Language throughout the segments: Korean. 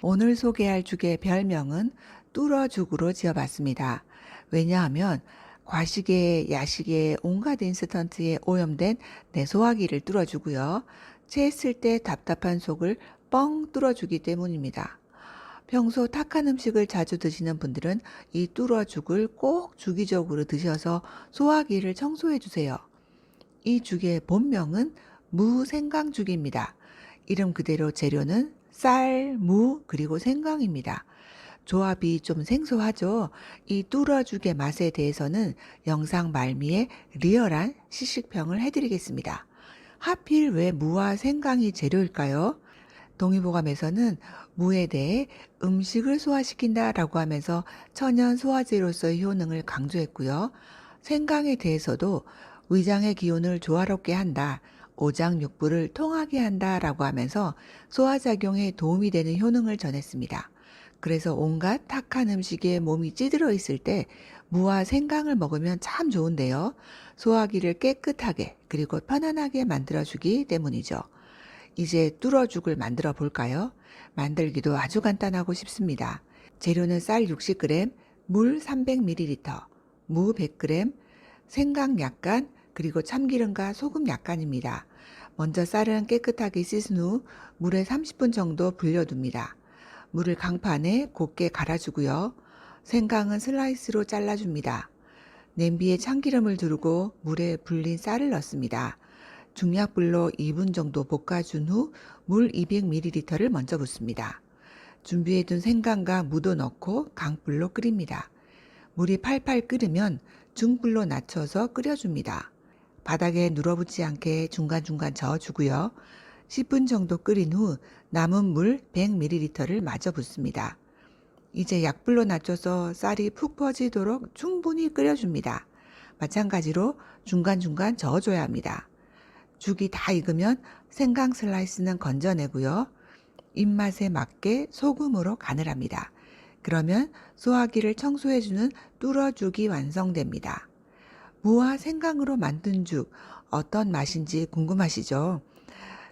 오늘 소개할 죽의 별명은 뚫어죽으로 지어봤습니다. 왜냐하면 과식에 야식에 온갖 인스턴트에 오염된 내 소화기를 뚫어주고요. 체했을 때 답답한 속을 뻥 뚫어주기 때문입니다. 평소 탁한 음식을 자주 드시는 분들은 이 뚫어죽을 꼭 주기적으로 드셔서 소화기를 청소해 주세요. 이 죽의 본명은 무생강죽입니다. 이름 그대로 재료는 쌀, 무, 그리고 생강입니다. 조합이 좀 생소하죠? 이 뚫어죽의 맛에 대해서는 영상 말미에 리얼한 시식평을 해드리겠습니다. 하필 왜 무와 생강이 재료일까요? 동의보감에서는 무에 대해 음식을 소화시킨다 라고 하면서 천연 소화제로서의 효능을 강조했고요. 생강에 대해서도 위장의 기운을 조화롭게 한다, 오장육부를 통하게 한다라고 하면서 소화작용에 도움이 되는 효능을 전했습니다. 그래서 온갖 탁한 음식에 몸이 찌들어 있을 때 무와 생강을 먹으면 참 좋은데요. 소화기를 깨끗하게 그리고 편안하게 만들어주기 때문이죠. 이제 뚫어죽을 만들어 볼까요? 만들기도 아주 간단하고 쉽습니다. 재료는 쌀 60g, 물 300ml, 무 100g, 생강 약간, 그리고 참기름과 소금 약간입니다. 먼저 쌀은 깨끗하게 씻은 후 물에 30분 정도 불려둡니다. 물을 강판에 곱게 갈아주고요. 생강은 슬라이스로 잘라줍니다. 냄비에 참기름을 두르고 물에 불린 쌀을 넣습니다. 중약불로 2분 정도 볶아준 후 물 200ml를 먼저 붓습니다. 준비해둔 생강과 무도 넣고 강불로 끓입니다. 물이 팔팔 끓으면 중불로 낮춰서 끓여줍니다. 바닥에 눌어붙지 않게 중간중간 저어주고요. 10분 정도 끓인 후 남은 물 100ml를 마저 붓습니다. 이제 약불로 낮춰서 쌀이 푹 퍼지도록 충분히 끓여줍니다. 마찬가지로 중간중간 저어줘야 합니다. 죽이 다 익으면 생강 슬라이스는 건져내고요. 입맛에 맞게 소금으로 간을 합니다. 그러면 소화기를 청소해주는 뚫어죽이 완성됩니다. 무와 생강으로 만든 죽 어떤 맛인지 궁금하시죠?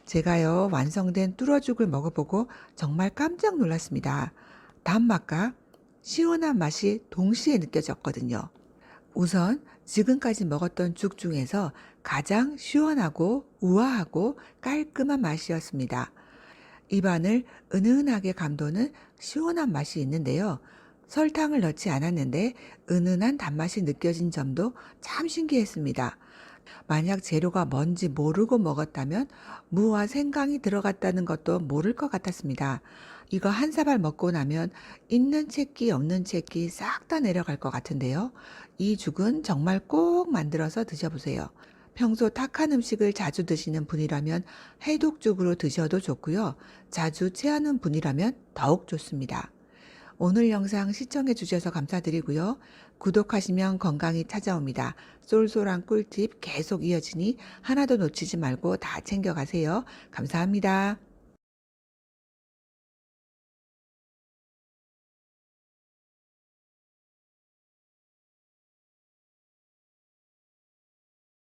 제가요 완성된 뚫어죽을 먹어보고 정말 깜짝 놀랐습니다. 단맛과 시원한 맛이 동시에 느껴졌거든요. 우선 지금까지 먹었던 죽 중에서 가장 시원하고 우아하고 깔끔한 맛이었습니다. 입안을 은은하게 감도는 시원한 맛이 있는데요. 설탕을 넣지 않았는데 은은한 단맛이 느껴진 점도 참 신기했습니다. 만약 재료가 뭔지 모르고 먹었다면 무와 생강이 들어갔다는 것도 모를 것 같았습니다. 이거 한 사발 먹고 나면 있는 채끼 없는 채끼 싹 다 내려갈 것 같은데요. 이 죽은 정말 꼭 만들어서 드셔보세요. 평소 탁한 음식을 자주 드시는 분이라면 해독죽으로 드셔도 좋고요. 자주 체하는 분이라면 더욱 좋습니다. 오늘 영상 시청해 주셔서 감사드리고요. 구독하시면 건강이 찾아옵니다. 쏠쏠한 꿀팁 계속 이어지니 하나도 놓치지 말고 다 챙겨가세요. 감사합니다.